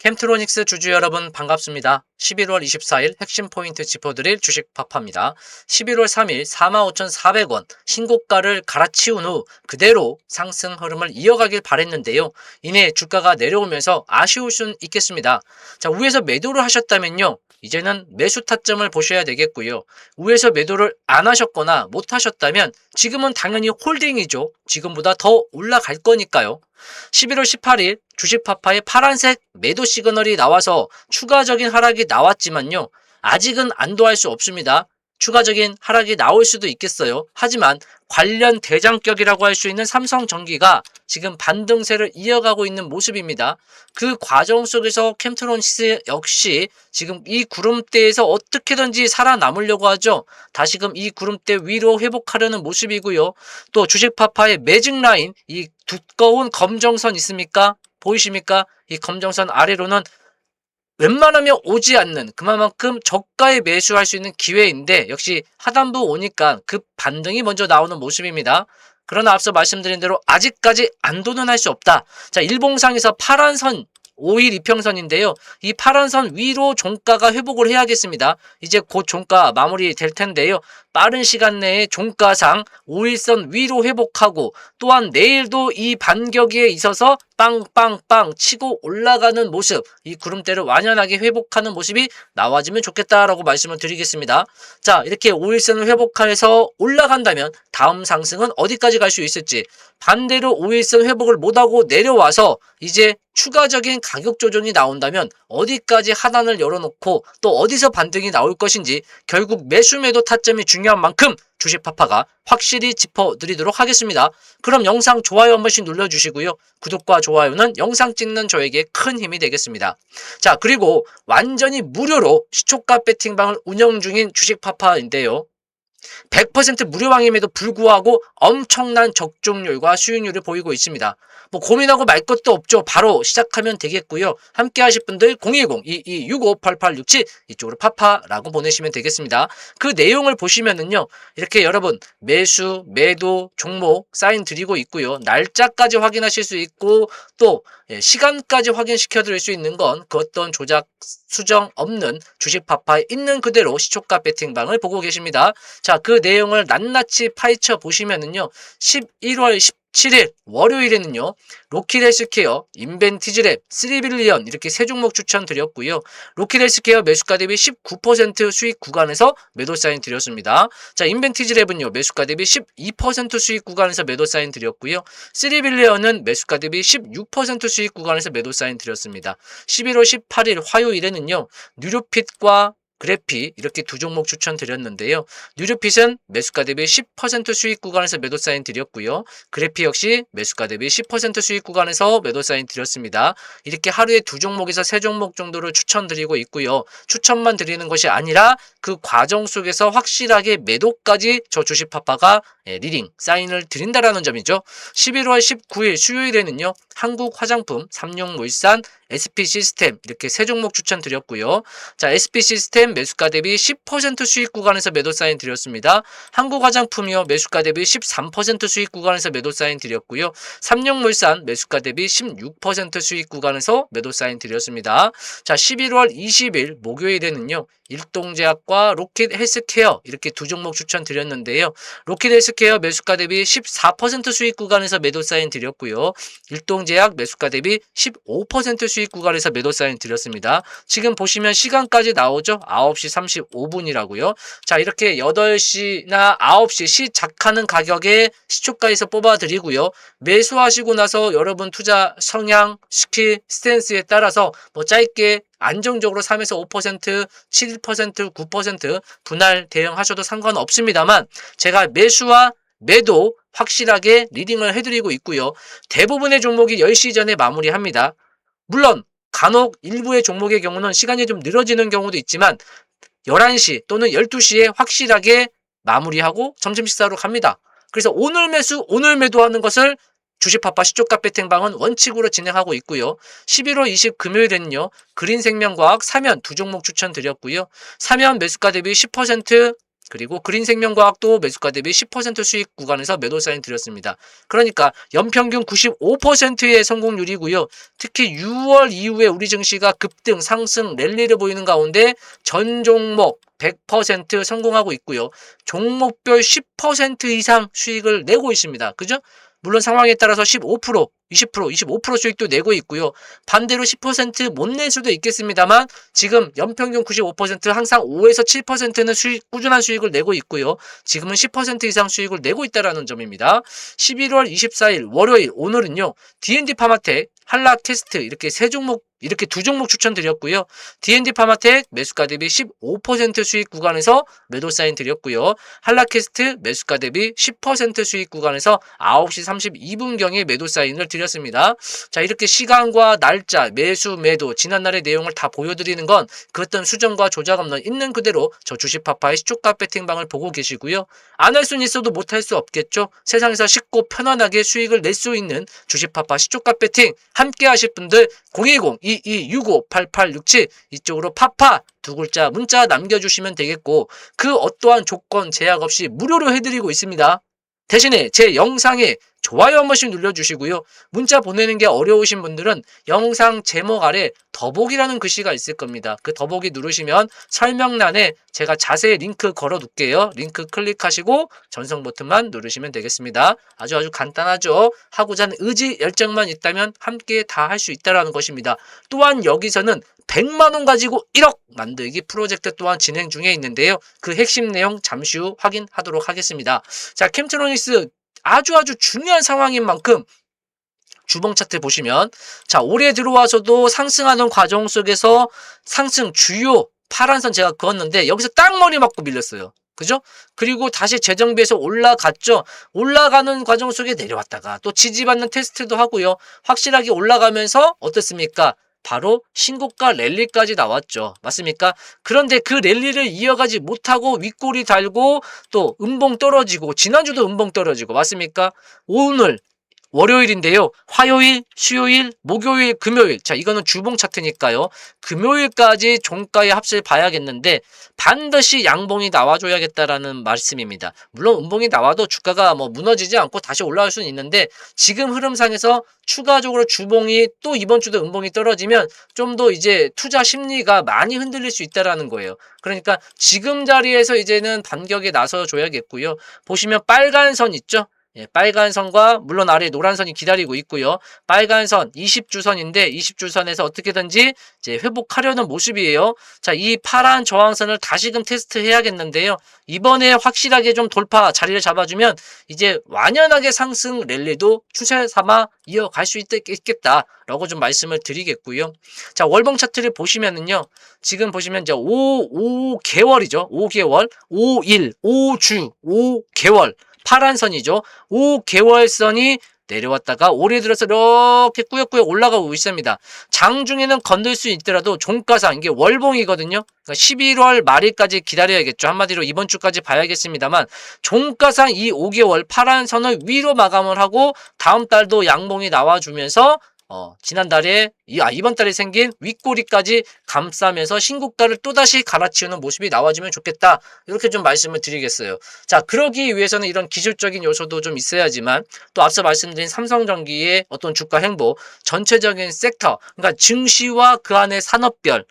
캠트로닉스 주주 여러분 반갑습니다. 11월 24일 핵심 포인트 짚어드릴 주식 파파입니다. 11월 3일 45,400원 신고가를 갈아치운 후 그대로 상승 흐름을 이어가길 바랬는데요. 이내 주가가 내려오면서 아쉬울 순 있겠습니다. 자, 위에서 매도를 하셨다면요. 이제는 매수 타점을 보셔야 되겠고요. 위에서 매도를 안 하셨거나 못 하셨다면 지금은 당연히 홀딩이죠. 지금보다 더 올라갈 거니까요. 11월 18일 주식 파파의 파란색 매도 시그널이 나와서 추가적인 하락이 나왔지만요. 아직은 안도할 수 없습니다. 추가적인 하락이 나올 수도 있겠어요. 하지만 관련 대장격이라고 할 수 있는 삼성전기가 지금 반등세를 이어가고 있는 모습입니다. 그 과정 속에서 캠트론시스 역시 지금 이 구름대에서 어떻게든지 살아남으려고 하죠. 다시금 이 구름대 위로 회복하려는 모습이고요. 또 주식파파의 매직 라인 이 두꺼운 검정선 있습니까? 보이십니까? 이 검정선 아래로는 웬만하면 오지 않는 그만큼 저가에 매수할 수 있는 기회인데 역시 하단부 오니까 급 반등이 먼저 나오는 모습입니다. 그러나 앞서 말씀드린 대로 아직까지 안도는 할 수 없다. 자, 일봉상에서 파란 선 5일 이평선인데요. 이 파란 선 위로 종가가 회복을 해야겠습니다. 이제 곧 종가 마무리 될 텐데요. 빠른 시간 내에 종가상 5일선 위로 회복하고 또한 내일도 이 반격에 있어서 빵빵빵 치고 올라가는 모습 이 구름대를 완연하게 회복하는 모습이 나와지면 좋겠다라고 말씀을 드리겠습니다. 자 이렇게 5일선을 회복해서 올라간다면 다음 상승은 어디까지 갈 수 있을지 반대로 5일선 회복을 못하고 내려와서 이제 추가적인 가격 조정이 나온다면 어디까지 하단을 열어놓고 또 어디서 반등이 나올 것인지 결국 매수 매도 타점이 중요 한 만큼 주식 파파가 확실히 짚어드리도록 하겠습니다. 그럼 영상 좋아요 한 번씩 눌러주시고요. 구독과 좋아요는 영상 찍는 저에게 큰 힘이 되겠습니다. 자 그리고 완전히 무료로 시초가 배팅방을 운영 중인 주식 파파인데요. 100% 무료방임에도 불구하고 엄청난 적중률과 수익률을 보이고 있습니다. 뭐 고민하고 말 것도 없죠. 바로 시작하면 되겠고요. 함께 하실 분들 010-2265-8867 이쪽으로 파파라고 보내시면 되겠습니다. 그 내용을 보시면은요. 이렇게 여러분 매수, 매도, 종목 사인 드리고 있고요. 날짜까지 확인하실 수 있고 또 예, 시간까지 확인시켜 드릴 수 있는 건 그 어떤 조작 수정 없는 주식 파파에 있는 그대로 시초가 배팅방을 보고 계십니다. 자, 그 내용을 낱낱이 파헤쳐 보시면은요. 11월 17일 월요일에는요. 로키헬스케어, 인벤티즈랩, 3빌리언 이렇게 세 종목 추천드렸고요. 로키헬스케어 매수가 대비 19% 수익 구간에서 매도 사인 드렸습니다. 자, 인벤티즈랩은요. 매수가 대비 12% 수익 구간에서 매도 사인 드렸고요. 3빌리언은 매수가 대비 16% 수익 구간에서 매도 사인 드렸습니다. 11월 18일 화요일에는요. 뉴로핏과 그래피 이렇게 두 종목 추천드렸는데요. 뉴르핏은 매수가 대비 10% 수익 구간에서 매도 사인 드렸고요. 그래피 역시 매수가 대비 10% 수익 구간에서 매도 사인 드렸습니다. 이렇게 하루에 두 종목에서 세 종목 정도를 추천드리고 있고요. 추천만 드리는 것이 아니라 그 과정 속에서 확실하게 매도까지 저 주식 파파가 예, 리딩 사인을 드린다라는 점이죠. 11월 19일 수요일에는요. 한국 화장품, 삼룡물산, SP 시스템 이렇게 세 종목 추천드렸고요. 자, SP 시스템 매수가 대비 10% 수익 구간에서 매도 사인 드렸습니다. 한국 화장품이요. 매수가 대비 13% 수익 구간에서 매도 사인 드렸고요. 삼룡물산 매수가 대비 16% 수익 구간에서 매도 사인 드렸습니다. 자, 11월 20일 목요일에는요. 일동제약과 로켓 헬스케어 이렇게 두 종목 추천드렸는데요. 로켓 헬스케어 매수가 대비 14% 수익 구간에서 매도 사인 드렸고요. 일동제약 매수가 대비 15% 수익 구간에서 매도 사인 드렸습니다. 지금 보시면 시간까지 나오죠. 9시 35분이라고요. 자 이렇게 8시나 9시 시작하는 가격에 시초가에서 뽑아드리고요. 매수하시고 나서 여러분 투자 성향, 스킬, 스탠스에 따라서 뭐 짧게 안정적으로 3에서 5%, 7%, 9% 분할 대응하셔도 상관없습니다만 제가 매수와 매도 확실하게 리딩을 해드리고 있고요. 대부분의 종목이 10시 전에 마무리합니다. 물론 간혹 일부의 종목의 경우는 시간이 좀 늘어지는 경우도 있지만 11시 또는 12시에 확실하게 마무리하고 점심 식사로 갑니다. 그래서 오늘 매수, 오늘 매도하는 것을 주식파파 시초가 배팅방은 원칙으로 진행하고 있고요. 11월 20 금요일에는요. 그린생명과학 사면 두 종목 추천드렸고요. 사면 매수가 대비 10% 그리고 그린생명과학도 매수가 대비 10% 수익 구간에서 매도 사인 드렸습니다. 그러니까 연평균 95%의 성공률이고요. 특히 6월 이후에 우리 증시가 급등, 상승, 랠리를 보이는 가운데 전 종목 100% 성공하고 있고요. 종목별 10% 이상 수익을 내고 있습니다. 그죠? 물론 상황에 따라서 15%, 20%, 25% 수익도 내고 있고요. 반대로 10%못 낼 수도 있겠습니다만 지금 연평균 95% 항상 5에서 7%는 수익, 꾸준한 수익을 내고 있고요. 지금은 10% 이상 수익을 내고 있다라는 점입니다. 11월 24일 월요일 오늘은요. D&D 파마텍, 한락 테스트 이렇게 세 종목 이렇게 두 종목 추천드렸고요. D&D 파마텍 매수가 대비 15% 수익 구간에서 매도 사인 드렸고요. 한라캐스트 매수가 대비 10% 수익 구간에서 9시 32분경에 매도 사인을 드렸습니다. 자, 이렇게 시간과 날짜, 매수, 매도, 지난날의 내용을 다 보여드리는 건 그 어떤 수정과 조작 없는 있는 그대로 저 주식파파의 시초가 배팅방을 보고 계시고요. 안 할 수는 있어도 못 할 수 없겠죠. 세상에서 쉽고 편안하게 수익을 낼 수 있는 주식파파 시초가 배팅 함께 하실 분들 010-2265-8867 이쪽으로 파파 두 글자 문자 남겨주시면 되겠고 그 어떠한 조건 제약 없이 무료로 해드리고 있습니다. 대신에 제 영상에 좋아요 한 번씩 눌러주시고요. 문자 보내는 게 어려우신 분들은 영상 제목 아래 더보기라는 글씨가 있을 겁니다. 그 더보기 누르시면 설명란에 제가 자세히 링크 걸어 둘게요. 링크 클릭하시고 전송 버튼만 누르시면 되겠습니다. 아주 아주 간단하죠. 하고자 하는 의지, 열정만 있다면 함께 다 할 수 있다라는 것입니다. 또한 여기서는 100만 원 가지고 1억 만들기 프로젝트 또한 진행 중에 있는데요. 그 핵심 내용 잠시 후 확인하도록 하겠습니다. 자, 캠트로닉스 아주 아주 중요한 상황인 만큼 주봉 차트 보시면 자 올해 들어와서도 상승하는 과정 속에서 상승 주요 파란선 제가 그었는데 여기서 딱 머리 맞고 밀렸어요. 그죠? 그리고 다시 재정비해서 올라갔죠. 올라가는 과정 속에 내려왔다가 또 지지받는 테스트도 하고요. 확실하게 올라가면서 어떻습니까? 바로 신고가 랠리까지 나왔죠. 맞습니까? 그런데 그 랠리를 이어가지 못하고 윗골이 달고 또 음봉 떨어지고 지난주도 음봉 떨어지고 맞습니까? 오늘 월요일인데요. 화요일, 수요일, 목요일, 금요일. 자, 이거는 주봉 차트니까요. 금요일까지 종가의 합세를 봐야겠는데 반드시 양봉이 나와줘야겠다라는 말씀입니다. 물론 음봉이 나와도 주가가 뭐 무너지지 않고 다시 올라갈 수는 있는데 지금 흐름상에서 추가적으로 주봉이 또 이번 주도 음봉이 떨어지면 좀 더 이제 투자 심리가 많이 흔들릴 수 있다라는 거예요. 그러니까 지금 자리에서 이제는 반격에 나서 줘야겠고요. 보시면 빨간 선 있죠? 예, 빨간 선과 물론 아래 노란 선이 기다리고 있고요. 빨간 선 20주선인데 20주선에서 어떻게든지 이제 회복하려는 모습이에요. 자, 이 파란 저항선을 다시금 테스트 해야겠는데요. 이번에 확실하게 좀 돌파 자리를 잡아주면 이제 완연하게 상승 랠리도 추세 삼아 이어갈 수 있, 있겠다라고 좀 말씀을 드리겠고요. 자, 월봉 차트를 보시면은요. 지금 보시면 이제 5, 5개월이죠. 5개월, 5일, 5주, 5개월. 파란 선이죠. 5개월선이 내려왔다가 올해 들어서 이렇게 꾸역꾸역 올라가고 있습니다. 장 중에는 건들 수 있더라도 종가상 이게 월봉이거든요. 그러니까 11월 말일까지 기다려야겠죠. 한마디로 이번 주까지 봐야겠습니다만 종가상 이 5개월 파란 선을 위로 마감을 하고 다음 달도 양봉이 나와주면서 어, 지난달에, 이, 아, 이번 달에 생긴 윗꼬리까지 감싸면서 신고가를 또다시 갈아치우는 모습이 나와주면 좋겠다. 이렇게 좀 말씀을 드리겠어요. 자, 그러기 위해서는 이런 기술적인 요소도 좀 있어야지만 또 앞서 말씀드린 삼성전기의 어떤 주가 행보, 전체적인 섹터, 그러니까 증시와 그 안에 산업별,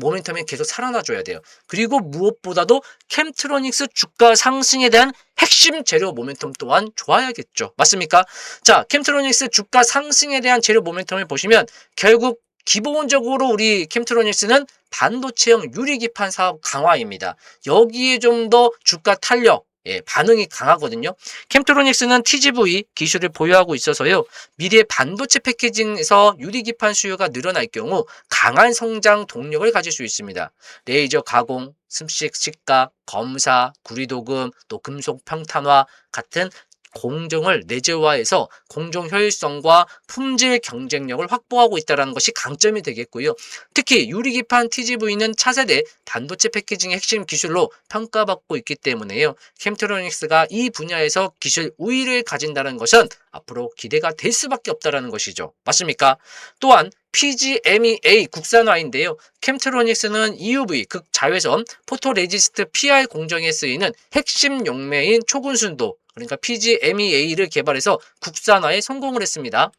모멘텀이 계속 살아나줘야 돼요. 그리고 무엇보다도 캠트로닉스 주가 상승에 대한 핵심 재료 모멘텀 또한 좋아야겠죠. 맞습니까? 자, 캠트로닉스 주가 상승에 대한 재료 모멘텀을 보시면 결국 기본적으로 우리 캠트로닉스는 반도체형 유리기판 사업 강화입니다. 여기에 좀 더 주가 탄력, 예, 반응이 강하거든요. 캠트로닉스는 TGV 기술을 보유하고 있어서요. 미래 반도체 패키징에서 유리기판 수요가 늘어날 경우 강한 성장 동력을 가질 수 있습니다. 레이저 가공, 습식, 식각, 검사, 구리도금, 또 금속 평탄화 같은 공정을 내재화해서 공정 효율성과 품질 경쟁력을 확보하고 있다는 것이 강점이 되겠고요. 특히 유리기판 TGV는 차세대 반도체 패키징의 핵심 기술로 평가받고 있기 때문에요. 캠트로닉스가 이 분야에서 기술 우위를 가진다는 것은 앞으로 기대가 될 수밖에 없다는 것이죠. 맞습니까? 또한 PGMEA 국산화인데요. 캠트로닉스는 EUV 극자외선 포토레지스트 PR 공정에 쓰이는 핵심 용매인 초근순도 그러니까 PGMEA를 개발해서 국산화에 성공을 했습니다.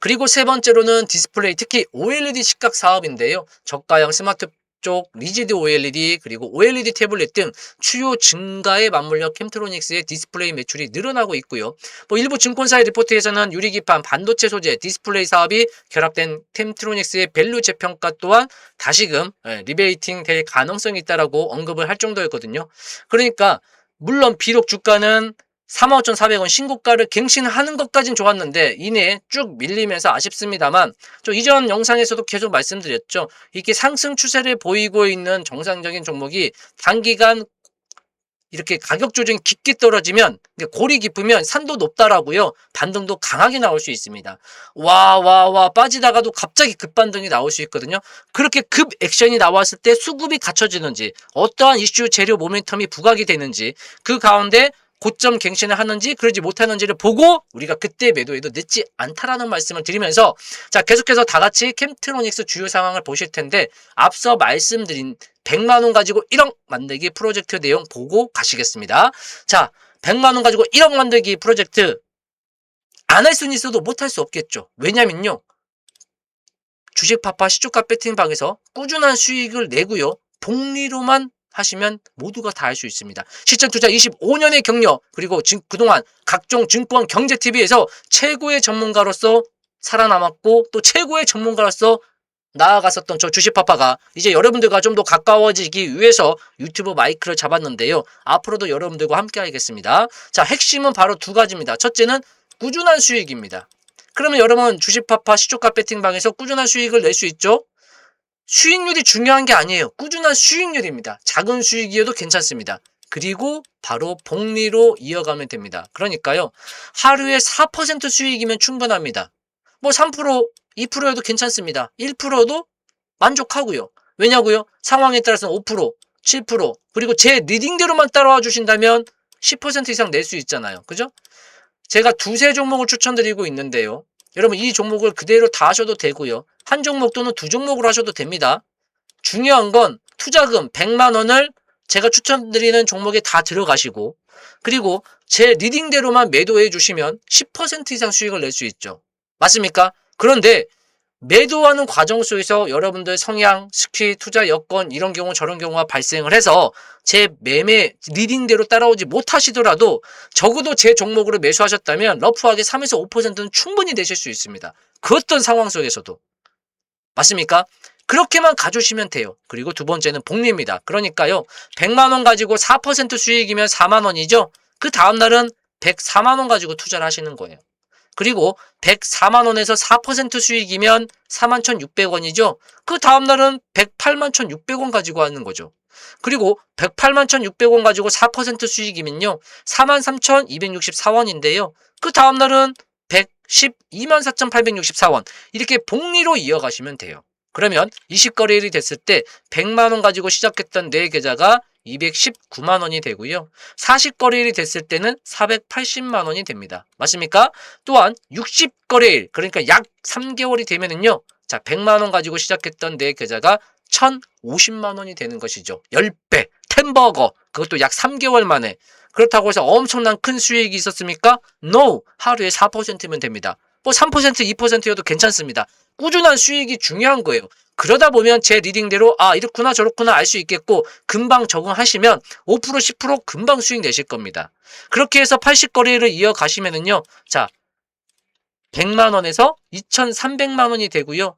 그리고 세 번째로는 디스플레이 특히 OLED 시각 사업인데요. 저가형 스마트 쪽 리지드 OLED 그리고 OLED 태블릿 등 추요 증가에 맞물려 캠트로닉스의 디스플레이 매출이 늘어나고 있고요. 뭐 일부 증권사의 리포트에서는 유리기판 반도체 소재 디스플레이 사업이 결합된 캠트로닉스의 밸류 재평가 또한 다시금 예, 리베이팅 될 가능성이 있다라고 언급을 할 정도였거든요. 그러니까 물론 비록 주가는 35,400원 신고가를 갱신하는 것까진 좋았는데 이내 쭉 밀리면서 아쉽습니다만 저 이전 영상에서도 계속 말씀드렸죠. 이렇게 상승 추세를 보이고 있는 정상적인 종목이 단기간 이렇게 가격 조정이 깊게 떨어지면 골이 깊으면 산도 높다라고요. 반등도 강하게 나올 수 있습니다. 와 와 와 빠지다가도 갑자기 급반등이 나올 수 있거든요. 그렇게 급 액션이 나왔을 때 수급이 갖춰지는지 어떠한 이슈 재료 모멘텀이 부각이 되는지 그 가운데 고점 갱신을 하는지 그러지 못하는지를 보고 우리가 그때 매도해도 늦지 않다라는 말씀을 드리면서 자 계속해서 다 같이 캠트로닉스 주요 상황을 보실 텐데 앞서 말씀드린 100만 원 가지고 1억 만들기 프로젝트 내용 보고 가시겠습니다. 자 100만 원 가지고 1억 만들기 프로젝트 안 할 수는 있어도 못 할 수 없겠죠. 왜냐면요. 주식 파파 시초가 배팅방에서 꾸준한 수익을 내고요. 복리로만 하시면 모두가 다할수 있습니다. 실전 투자 25년의 경력 그리고 진, 그동안 각종 증권 경제 TV에서 최고의 전문가로서 살아남았고 또 최고의 전문가로서 나아갔었던 저 주식파파가 이제 여러분들과 좀 더 가까워지기 위해서 유튜브 마이크를 잡았는데요. 앞으로도 여러분들과 함께 하겠습니다. 자, 핵심은 바로 두 가지입니다. 첫째는 꾸준한 수익입니다. 그러면 여러분 주식파파 시초가 배팅방에서 꾸준한 수익을 낼 수 있죠? 수익률이 중요한 게 아니에요. 꾸준한 수익률입니다. 작은 수익이어도 괜찮습니다. 그리고 바로 복리로 이어가면 됩니다. 그러니까요. 하루에 4% 수익이면 충분합니다. 뭐 3%, 2%여도 괜찮습니다. 1%도 만족하고요. 왜냐고요? 상황에 따라서는 5%, 7%, 그리고 제 리딩대로만 따라와 주신다면 10% 이상 낼 수 있잖아요. 그죠? 제가 두세 종목을 추천드리고 있는데요. 여러분 이 종목을 그대로 다 하셔도 되고요. 한 종목 또는 두 종목으로 하셔도 됩니다. 중요한 건 투자금 100만 원을 제가 추천드리는 종목에 다 들어가시고 그리고 제 리딩대로만 매도해 주시면 10% 이상 수익을 낼 수 있죠. 맞습니까? 그런데 매도하는 과정 속에서 여러분들 성향, 스킬, 투자 여건 이런 경우 저런 경우가 발생을 해서 제 매매 리딩대로 따라오지 못하시더라도 적어도 제 종목으로 매수하셨다면 러프하게 3에서 5%는 충분히 되실 수 있습니다. 그 어떤 상황 속에서도. 맞습니까? 그렇게만 가주시면 돼요. 그리고 두 번째는 복리입니다. 그러니까요. 100만 원 가지고 4% 수익이면 4만 원이죠. 그 다음 날은 104만 원 가지고 투자를 하시는 거예요. 그리고 104만 원에서 4% 수익이면 41,600원이죠. 그 다음 날은 108만 1,600원 가지고 하는 거죠. 그리고 108만 1,600원 가지고 4% 수익이면요. 43,264원인데요. 그 다음 날은 112만 4,864원. 이렇게 복리로 이어가시면 돼요. 그러면 20거래일이 됐을 때 100만 원 가지고 시작했던 내 계좌가 219만 원이 되고요. 40거래일이 됐을 때는 480만 원이 됩니다. 맞습니까? 또한 60거래일 그러니까 약 3개월이 되면은요. 자, 100만 원 가지고 시작했던 내 계좌가 1,050만 원이 되는 것이죠. 10배. 템버거. 그것도 약 3개월 만에. 그렇다고 해서 엄청난 큰 수익이 있었습니까? No. 하루에 4%면 됩니다. 뭐 3%, 2%여도 괜찮습니다. 꾸준한 수익이 중요한 거예요. 그러다 보면 제 리딩대로 아 이렇구나 저렇구나 알 수 있겠고 금방 적응하시면 5% 10% 금방 수익 내실 겁니다. 그렇게 해서 80거래를 이어가시면은요. 자 100만 원에서 2,300만 원이 되고요.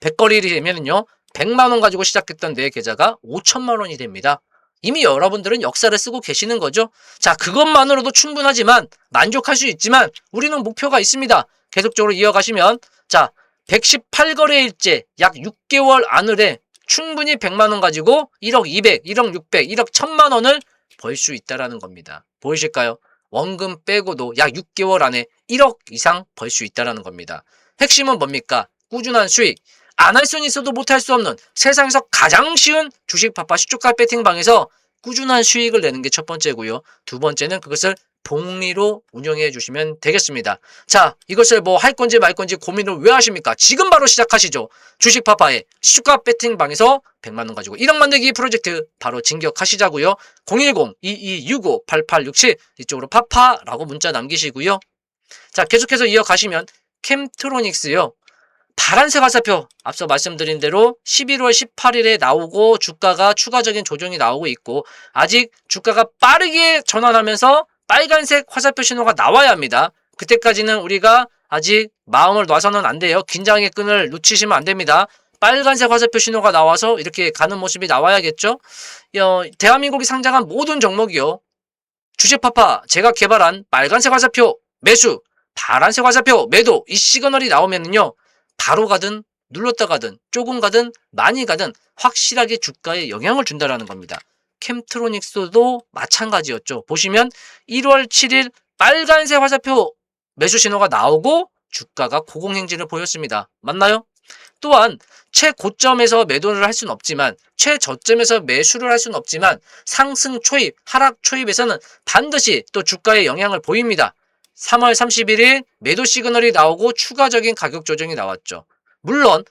100거래일이 되면은요. 100만 원 가지고 시작했던 내 계좌가 5천만 원이 됩니다. 이미 여러분들은 역사를 쓰고 계시는 거죠. 자, 그것만으로도 충분하지만 만족할 수 있지만 우리는 목표가 있습니다. 계속적으로 이어가시면 자, 118거래일째 약 6개월 안으로 충분히 100만 원 가지고 1억 200, 1억 600, 1억 1000만 원을 벌 수 있다라는 겁니다. 보이실까요? 원금 빼고도 약 6개월 안에 1억 이상 벌 수 있다라는 겁니다. 핵심은 뭡니까? 꾸준한 수익. 안 할 수는 있어도 못할 수 없는 세상에서 가장 쉬운 주식 파파 시초가 배팅 방에서 꾸준한 수익을 내는 게 첫 번째고요. 두 번째는 그것을 복리로 운영해 주시면 되겠습니다. 자, 이것을 뭐 할 건지 말 건지 고민을 왜 하십니까? 지금 바로 시작하시죠. 주식 파파의 시초가 배팅 방에서 100만 원 가지고 1억 만들기 프로젝트 바로 진격하시자고요. 010-2265-8867 이쪽으로 파파라고 문자 남기시고요. 자, 계속해서 이어가시면 캠트로닉스요. 파란색 화살표 앞서 말씀드린 대로 11월 18일에 나오고 주가가 추가적인 조정이 나오고 있고 아직 주가가 빠르게 전환하면서 빨간색 화살표 신호가 나와야 합니다. 그때까지는 우리가 아직 마음을 놔서는 안 돼요. 긴장의 끈을 놓치시면 안 됩니다. 빨간색 화살표 신호가 나와서 이렇게 가는 모습이 나와야겠죠. 어, 대한민국이 상장한 모든 종목이요. 주식파파 제가 개발한 빨간색 화살표 매수, 파란색 화살표 매도 이 시그널이 나오면은요. 바로 가든 눌렀다 가든 조금 가든 많이 가든 확실하게 주가에 영향을 준다라는 겁니다. 캠트로닉스도 마찬가지였죠. 보시면 1월 7일 빨간색 화살표 매수 신호가 나오고 주가가 고공행진을 보였습니다. 맞나요? 또한 최고점에서 매도를 할 수는 없지만 최저점에서 매수를 할 수는 없지만 상승 초입, 하락 초입에서는 반드시 또 주가에 영향을 보입니다. 3월 31일 매도 시그널이 나오고 추가적인 가격 조정이 나왔죠. 물론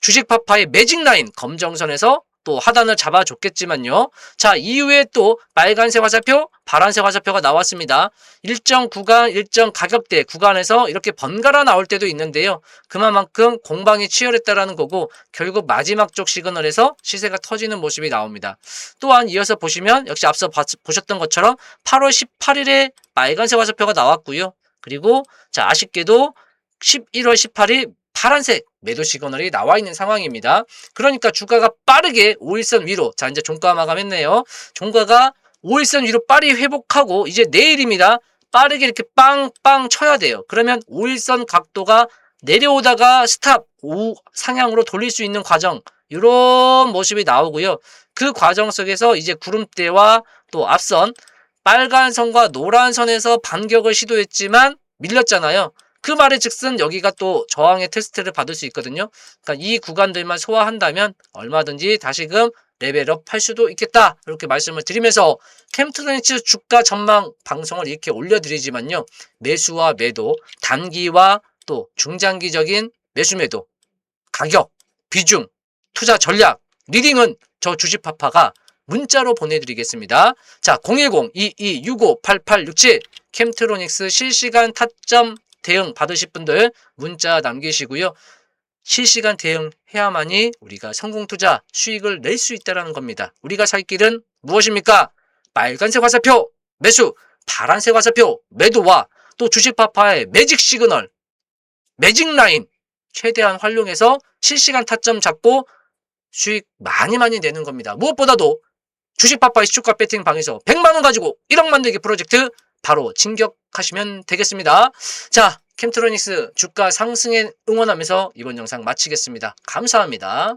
주식 파파의 매직 라인 검정선에서 또 하단을 잡아줬겠지만요. 자, 이후에 또 빨간색 화살표, 파란색 화살표가 나왔습니다. 일정 구간, 일정 가격대 구간에서 이렇게 번갈아 나올 때도 있는데요. 그만큼 공방이 치열했다라는 거고 결국 마지막 쪽 시그널에서 시세가 터지는 모습이 나옵니다. 또한 이어서 보시면 역시 앞서 봐- 보셨던 것처럼 8월 18일에 빨간색 화살표가 나왔고요. 그리고 자, 아쉽게도 11월 18일 파란색 매도 시그널이 나와 있는 상황입니다. 그러니까 주가가 빠르게 5일선 위로 자 이제 종가 마감했네요. 종가가 5일선 위로 빨리 회복하고 이제 내일입니다. 빠르게 이렇게 빵빵 쳐야 돼요. 그러면 5일선 각도가 내려오다가 스탑 우 상향으로 돌릴 수 있는 과정 이런 모습이 나오고요. 그 과정 속에서 이제 구름대와 또 앞선 빨간 선과 노란 선에서 반격을 시도했지만 밀렸잖아요. 그 말의 즉슨 여기가 또 저항의 테스트를 받을 수 있거든요. 그러니까 이 구간들만 소화한다면 얼마든지 다시금 레벨업 할 수도 있겠다. 이렇게 말씀을 드리면서 캠트로닉스 주가 전망 방송을 이렇게 올려드리지만요. 매수와 매도, 단기와 또 중장기적인 매수 매도, 가격, 비중, 투자 전략, 리딩은 저 주식파파가 문자로 보내드리겠습니다. 자, 010-2265-8867 캠트로닉스 실시간 타점 대응 받으실 분들 문자 남기시고요. 실시간 대응해야만이 우리가 성공 투자 수익을 낼 수 있다는 겁니다. 우리가 살 길은 무엇입니까? 빨간색 화살표 매수, 파란색 화살표 매도와 또 주식 파파의 매직 시그널, 매직 라인 최대한 활용해서 실시간 타점 잡고 수익 많이 많이 내는 겁니다. 무엇보다도 주식 파파의 시초가 배팅 방에서 100만 원 가지고 1억 만들기 프로젝트 바로 진격 하시면 되겠습니다. 자, 캠트로닉스 주가 상승에 응원하면서 이번 영상 마치겠습니다. 감사합니다.